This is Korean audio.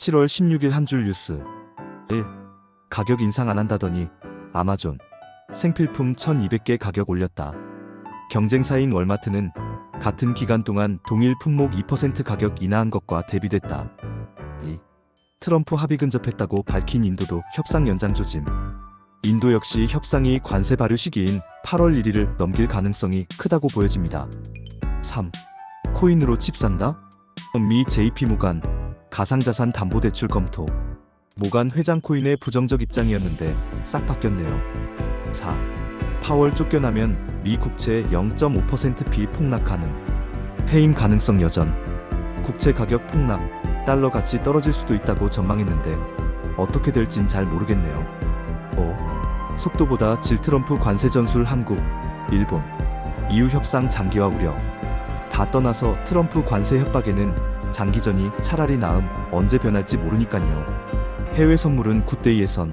7월 16일 한 줄 뉴스 1. 가격 인상 안 한다더니 아마존 생필품 1200개 가격 올렸다. 경쟁사인 월마트는 같은 기간 동안 동일 품목 2% 가격 인하한 것과 대비됐다. 2. 트럼프 합의 근접했다고 밝힌 인도도 협상 연장 조짐. 인도 역시 협상이 관세 발효 시기인 8월 1일을 넘길 가능성이 크다고 보여집니다. 3. 코인으로 칩 산다? 미 JP 모간 가상자산 담보대출 검토. 모간 회장 코인의 부정적 입장이었는데 싹 바뀌었네요. 4. 파월 쫓겨나면 미 국채 0.5%비 폭락 가능. 해임 가능성 여전. 국채 가격 폭락, 달러 가치 떨어질 수도 있다고 전망했는데 어떻게 될진 잘 모르겠네요. 5. 속도보다 질 트럼프 관세 전술 한국, 일본. 이후 협상 장기화 우려. 다 떠나서 트럼프 관세 협박에는 장기전이 차라리 나음 언제 변할지 모르니까요. 해외 선물은 굿데이 예선